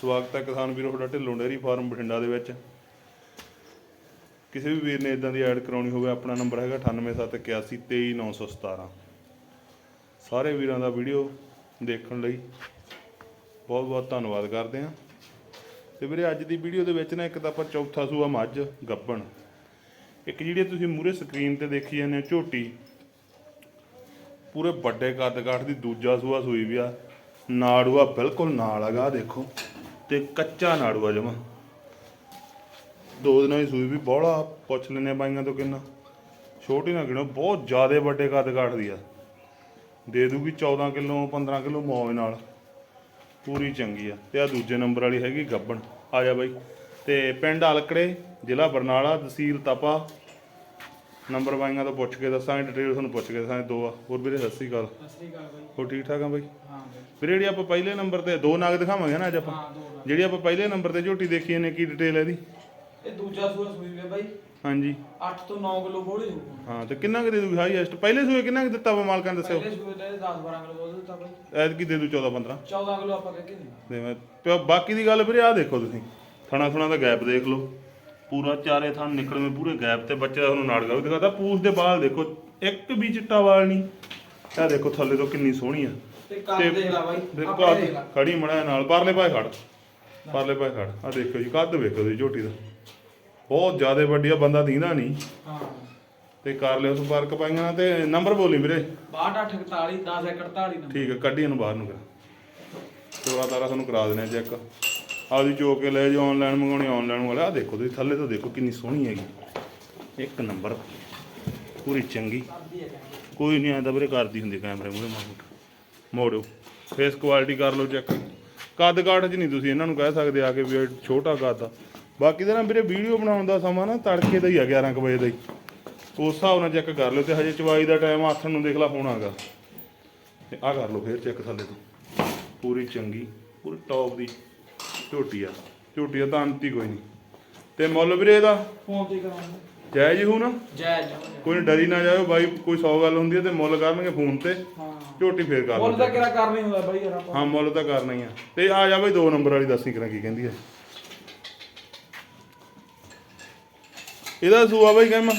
ਸਵਾਗਤ ਹੈ ਕਿਸਾਨ ਵੀਰੋ, ਤੁਹਾਡਾ ਢਿੱਲੋਂ ਡੇਅਰੀ ਫਾਰਮ ਬਠਿੰਡਾ ਦੇ ਵਿੱਚ। ਕਿਸੇ ਵੀ ਵੀਰ ਨੇ ਇਦਾਂ ਦੀ ਐਡ ਕਰਾਉਣੀ ਹੋਵੇ, ਆਪਣਾ ਨੰਬਰ ਹੈਗਾ 9871823917 ਸਾਰੇ ਵੀਰਾਂ ਦਾ ਵੀਡੀਓ ਦੇਖਣ ਲਈ ਬਹੁਤ ਬਹੁਤ ਧੰਨਵਾਦ ਕਰਦੇ ਹਾਂ। ਤੇ ਵੀਰੇ, ਅੱਜ ਦੀ ਵੀਡੀਓ ਦੇ ਵਿੱਚ ਨਾ ਇੱਕ ਤਾਂ ਆਪਾਂ ਚੌਥਾ ਸੂਆ ਮੱਝ, ਗੱਬਣ। ਇੱਕ ਜਿਹੜੀ ਤੁਸੀਂ ਮੂਰੇ ਸਕਰੀਨ ਤੇ ਦੇਖੀ ਜਾਂਦੇ ਹੋ, ਝੋਟੀ। ਪੂਰੇ ਵੱਡੇ ਕੱਦ ਕਾਠ ਦੀ ਦੂਜਾ ਸੂਆ ਸੂਈ ਵੀ ਆ। ਨਾੜੂਆ ਬਿਲਕੁਲ ਨਾਲ ਹੈਗਾ ਦੇਖੋ। ਤੇ ਕੱਚਾ ਨਾੜੂ ਆ ਜਮਾ। ਦੋ ਦਿਨਾਂ ਦੀ ਸੂਈ ਵੀ ਬੋਲਾ ਪੁੱਛ ਲੈਨੇ ਬਾਈਆਂ ਤੋਂ ਕਿੰਨਾ। ਛੋਟੀ ਨਾ ਗਿਣੋ, ਬਹੁਤ ਜ਼ਿਆਦਾ ਵੱਡੇ ਕੱਦ ਕਾਠ ਆ। ਦੇ ਦੂਗੀ 14 ਕਿਲੋ 15 ਕਿਲੋ ਮੌਜ ਨਾਲ। ਪੂਰੀ ਚੰਗੀ ਆ। ਤੇ ਆ ਦੂਜੇ ਨੰਬਰ ਵਾਲੀ ਹੈਗੀ ਗੱਬਣ। ਆ ਜਾ ਬਾਈ। ਤੇ ਪਿੰਡ ਹਲਕੜੇ ਜ਼ਿਲ੍ਹਾ ਬਰਨਾਲਾ, ਤਹਿਸੀਲ ਤਪਾ। ਨੰਬਰ ਬਾਈਆਂ ਤੋਂ ਪੁੱਛ ਕੇ ਦੱਸਾਂਗੇ ਡਿਟੇਲ ਤੁਹਾਨੂੰ ਪੁੱਛ ਕੇ ਦੱਸਾਂਗੇ ਦੋ ਆ। ਹੋਰ ਵੀਰੇ ਸਤਿ ਸ੍ਰੀ ਅਕਾਲ। ਸਤਿ ਸ੍ਰੀ ਅਕਾਲ ਬਾਈ। ਹੋਰ ਠੀਕ ਠਾਕ ਆ ਬਾਈ? ਹਾਂ ਬਾਈ। ਵੀਰੇ ਜਿਹੜੀ ਆਪਾਂ ਪਹਿਲੇ ਨੰਬਰ ਤੇ ਦੋ ਨਾਗ ਦਿਖਾਵਾਂਗੇ ਨਾ ਅੱਜ ਆਪਾਂ। ਹਾਂ ਦੋ। ਜਿਹੜੀ ਆਪਾਂ ਪਹਿਲੇ ਨੰਬਰ ਤੇ ਝੋਟੀ ਦੇਖੀ ਇਹਨੇ ਕੀ ਡਿਟੇਲ ਹੈ ਇਹਦੀ? ਇਹ ਦੂਜਾ ਸੂਆ ਸੂਈ ਵੇ ਬਾਈ। ਹਾਂਜੀ। 8 ਤੋਂ 9 ਕਿਲੋ ਬੋਲੀ ਹਾਂ ਤੇ ਕਿੰਨਾ ਕੁ ਦੇ ਦੂਗੀ ਹਾਈਐਸਟ? ਪਹਿਲੇ ਸੂਏ ਕਿੰਨਾ ਕੁ ਦਿੱਤਾ ਵਾ ਮਾਲਕਾਂ ਨੇ ਦੱਸਿਓ? ਪਹਿਲੇ ਸੂਏ ਤੇ 10 12 ਕਿਲੋ ਬੋਲ ਦਿੱਤਾ ਬਾਈ। ਐਤ ਕੀ ਦੇ ਦੂ 14 15 14 ਕਿਲੋ ਆਪਾਂ ਕਹਿ ਕੇ ਦੇਣਾ ਤੇ ਬਾਕੀ ਦੀ ਗੱਲ ਵੀਰੇ ਆ ਦੇਖੋ ਤੁਸੀਂ। ਥਣਾ ਥਣਾ ਦਾ ਗੈਪ ਦੇਖ ਲਓ। ਪੂਰਾ ਚਾਰੇ ਥਣ ਨਿਕਲਵੇਂ ਪੂਰੇ ਗੈਪ ਤੇ ਬੱਚੇ ਦਾ ਤੁਹਾਨੂੰ ਨਾੜਗਾ ਵੀ ਦਿਖਾਤਾ ਪੂਛ ਦੇ ਬਾਲ ਦੇਖੋ ਇੱਕ ਵੀ ਚਿੱਟਾ ਵਾਲ ਨਹੀਂ। ਇਹ ਦੇਖੋ ਥੱਲੇ ਤੋਂ ਕਿੰਨੀ ਸੋਹਣੀ ਆ। ਤੇ ਦੇਖ ਲੈ ਬਾਈ ਦੇਖੋ ਖੜੀ ਮੜਾ ਨਾਲ ਪਰਲੇ ਪਾਸੇ ਖੜ। ਪਰਲੇ ਪਾਸੇ ਖੜ। ਆ ਦੇਖੋ ਜੀ ਕੱਦ ਵੇਖੋ ਜੀ ਝੋਟੀ ਦਾ। ਬਹੁਤ ਜ਼ਿਆਦਾ ਵੱਡੀ ਆ ਬੰਦਾ ਦੀਂਦਾ ਨਹੀਂ। ਹਾਂ। ਤੇ ਕਰ ਲਿਓ ਸੰਪਰਕ ਪਾਈਆਂ ਤੇ ਨੰਬਰ ਬੋਲੀ ਵੀਰੇ। 6248 10 48 ਨੰਬਰ। ਠੀਕ ਹੈ ਕੱਢੀ ਇਹਨੂੰ ਬਾਹਰ ਨੂੰ ਕਰ ਤੋਰਾ ਤਾਰਾ ਤੁਹਾਨੂੰ ਕਰਾ ਦੇਣਾ ਚੈੱਕ। ਆਪਦੀ ਚੋ ਕੇ ਲੈ ਜਾਓ ਆਨਲਾਈਨ ਮੰਗਾਉਣੀ ਆਨਲਾਈਨ ਵਾਲਾ ਆ ਦੇਖੋ ਤੁਸੀਂ, ਥੱਲੇ ਤੋਂ ਦੇਖੋ ਕਿੰਨੀ ਸੋਹਣੀ ਹੈਗੀ। ਇੱਕ ਨੰਬਰ ਪੂਰੀ ਚੰਗੀ। ਕੋਈ ਨਹੀਂ ਆਂਦਾ ਵੀਰੇ ਕਰਦੀ ਹੁੰਦੀ ਕੈਮਰੇ ਮੂਹਰੇ ਮਾਰੂਟ ਮੋੜੋ। ਫੇਸ ਕੁਆਲਿਟੀ ਕਰ ਲਓ ਚੈੱਕ ਕੱਦ ਕਾਠ 'ਚ ਨਹੀਂ ਤੁਸੀਂ ਇਹਨਾਂ ਨੂੰ ਕਹਿ ਸਕਦੇ ਆ ਕੇ ਵੀ ਇਹ ਛੋਟਾ ਕੱਦ ਆ। ਬਾਕੀ ਦਾ ਨਾ ਵੀਰੇ ਵੀਡੀਓ ਬਣਾਉਣ ਦਾ ਸਮਾਂ ਨਾ ਤੜਕੇ ਦਾ ਹੀ ਆ 11 ਕੁ ਵਜੇ ਦਾ ਹੀ। ਉਸ ਹਿਸਾਬ ਨਾਲ ਚੈੱਕ ਕਰ ਲਿਓ, ਤੇ ਹਜੇ ਚਵਾਈ ਦਾ ਟਾਈਮ ਆਥਣ ਨੂੰ ਦੇਖ ਲਾ ਹੋਣਾਗਾ ਤੇ ਆ ਕਰ ਲਓ, ਫੇਰ ਚੈੱਕ ਥੱਲੇ ਤੋਂ। ਪੂਰੀ ਚੰਗੀ, ਪੂਰੀ ਟੌਪ ਦੀ। ਝੋਟੀ ਆ ਝੋਟੀ ਆ ਤਾਂ ਅੰਤੀ ਕੋਈ ਨਹੀਂ। ਤੇ ਮੁੱਲ ਵੀਰੇ ਇਹਦਾ? ਫੋਨ ਤੇ ਕਰਾਉਂਦੇ ਜਾਇਜ਼ ਹੀ ਨਾ? ਜੈ ਜੈ ਕੋਈ ਡਰੀ ਨਾ ਜਾਇਓ ਬਾਈ ਕੋਈ 100 ਗੱਲ ਹੁੰਦੀ ਹੈ ਤੇ ਮੁੱਲ ਕਰਨਗੇ ਫੋਨ ਤੇ। ਹਾਂ। ਝੋਟੀ ਫੇਰ ਕਰ ਬੋਲ ਤਾਂ ਲਓ ਕਿਹੜਾ ਕਰਨੀ ਹੁੰਦਾ ਬਾਈ ਯਾਰ ਆਪਾਂ। ਹਾਂ ਮੁੱਲ ਤਾਂ ਕਰਨਾ ਹੀ ਆ। ਤੇ ਆ ਜਾ ਬਾਈ ਦੋ ਨੰਬਰ ਵਾਲੀ ਦੱਸੀ ਕਰਾਂ ਕੀ ਕਹਿੰਦੀ ਹੈ। ਇਹਦਾ ਸੂਆ ਬਾਈ ਕਹਿਮਾ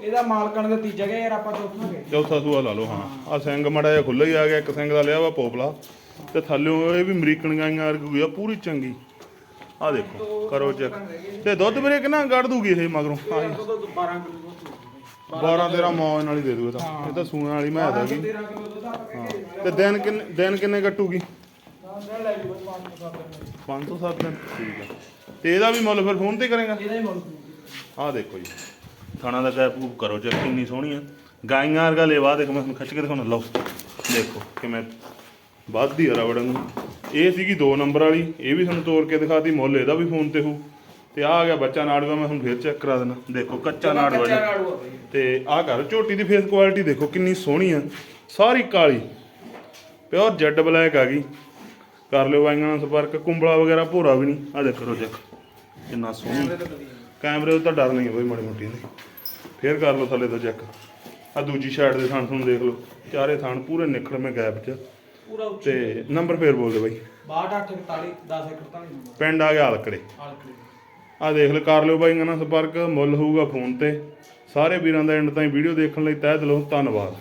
ਇਹਦਾ ਮਾਲਕਣ ਦਾ ਤੀਜਾ ਗਿਆ ਯਾਰ ਆਪਾਂ ਚੌਥਾ ਗਏ ਚੌਥਾ ਸੂਆ ਲਾ ਲਓ ਹਾਂ। ਆ ਸਿੰਘ ਮੜਾ ਜਿਹਾ ਖੁੱਲਾ ਹੀ ਆ ਗਿਆ ਇੱਕ ਸਿੰਘ ਦਾ ਲਿਆ ਵਾ ਪੋਪਲਾ। ਤੇ ਥੱਲਿਓਂ ਇਹ ਵੀ ਅਮਰੀਕਨ ਗਾਈਆਂ ਵਰਗੀ ਆ ਪੂਰੀ ਚੰਗੀ। ਆ ਦੇਖੋ ਕਰੋ ਚੈੱਕ ਤੇ ਦੁੱਧ ਵੀਰੇ ਕਿੰਨਾ ਕੱਢ ਦੂਗੀ ਇਹ ਮਗਰੋਂ? ਆ ਤੋਂ 12 ਕਿਲੋ ਦੁੱਧ 12 13 ਮੌਜ ਨਾਲ ਹੀ ਦੇ ਦੂ ਇਹ ਤਾਂ। ਇਹ ਤਾਂ ਸੂਣ ਵਾਲੀ ਮੈਂ ਹੈਗੀ 13 ਕਿਲੋ ਦੁੱਧ ਆਪਾਂ ਕਹਿ ਕੇ ਦੇਣਾ ਤੇ ਦਿਨ ਕਿੰਨੇ ਦਿਨ ਕਿੰਨੇ ਕੱਟੂਗੀ? ਦਿਨ ਲੈ ਜੂ ਬਸ 5 ਤੋਂ 7 ਦਿਨ 507 ਦਿਨ। ਠੀਕ ਆ। ਤੇ ਇਹਦਾ ਵੀ ਮੁੱਲ ਫਿਰ ਫੋਨ ਤੇ ਕਰੇਗਾ? ਇਹਦਾ ਹੀ ਮੁੱਲ ਆਹ ਦੇਖੋ ਜੀ। ਥਾਣਾ ਦਾ ਗੈਪ ਗੂਪ ਕਰੋ ਚੈੱਕ ਕਿੰਨੀ ਸੋਹਣੀ ਆ। ਗਾਈਆਂ ਵਰਗਾ ਲੇਵਾ ਦੇਖ ਮੈਂ ਤੁਹਾਨੂੰ ਖਿੱਚ ਕੇ ਦਿਖਾਉਣਾ। ਲਓ ਦੇਖੋ ਕਿਵੇਂ ਵੱਧਦੀ ਆ ਰਬੜ ਨੂੰ। ਇਹ ਸੀਗੀ 2 ਨੰਬਰ ਵਾਲੀ ਇਹ ਵੀ ਤੁਹਾਨੂੰ ਤੋੜ ਕੇ ਦਿਖਾਤੀ ਮੁੱਲ ਇਹਦਾ ਵੀ ਫੋਨ ਤੇ ਹੋ ਤੇ ਆ ਗਿਆ ਬੱਚਾ ਨਾੜੂਆ ਮੈਂ ਤੁਹਾਨੂੰ ਫੇਰ ਚੈੱਕ ਕਰਾ ਦੇਣਾ ਦੇਖੋ ਕੱਚਾ ਨਾੜੂਆ ਜੀ। ਆ ਤੇ ਆਹ ਕਰ ਝੋਟੀ ਦੀ ਫੇਸ ਕੁਆਲਿਟੀ ਦੇਖੋ ਕਿੰਨੀ ਸੋਹਣੀ ਆ। ਸਾਰੀ ਕਾਲੀ ਪਿਓਰ ਜੈਡ ਬਲੈਕ ਆ ਗਈ। ਕਰ ਲਿਓ ਬਾਈਆਂ ਨਾਲ ਸੰਪਰਕ ਕੁੰਬਲਾ ਵਗੈਰਾ ਭੋਰਾ ਵੀ ਨਹੀਂ। ਆ ਦੇਖੋ ਚੈੱਕ ਕਿੰਨਾ ਸੋਹਣੀ। ਕੈਮਰੇ ਤੋਂ ਤਾਂ ਡਰ ਨਹੀਂ ਬਈ ਮਾੜੀ ਮੋਟੀ ਦੀ ਫੇਰ ਕਰ ਲਓ ਥੱਲੇ ਤੋਂ ਚੈੱਕ ਆ ਦੂਜੀ ਸਾਈਡ ਦੇ ਥਣ ਤੁਹਾਨੂੰ ਦੇਖ ਲਓ। ਚਾਰੇ ਥਣ ਪੂਰੇ ਨਿਖੜਵੇਂ ਗੈਪ 'ਚ। ਪੂਰਾ ਉੱਚੀ ਤੇ ਨੰਬਰ ਫੇਰ ਬੋਲ ਦੇ ਬਾਈ। 6248 10 48 ਨੰਬਰ। ਪਿੰਡ ਆ ਗਿਆ ਹਲਕੜੇ। ਆਲਕੜੀ ਆ ਦੇਖ ਲਓ ਕਰ ਲਿਓ ਬਾਈ ਨਾਲ ਸੰਪਰਕ ਮੁੱਲ ਹੋਊਗਾ ਫੋਨ ਤੇ। ਸਾਰੇ ਵੀਰਾਂ ਦਾ ਐਂਡ ਤਾਈਂ ਵੀਡੀਓ ਦੇਖਣ ਲਈ ਤਹਿ ਦਿਲੋਂ ਧੰਨਵਾਦ।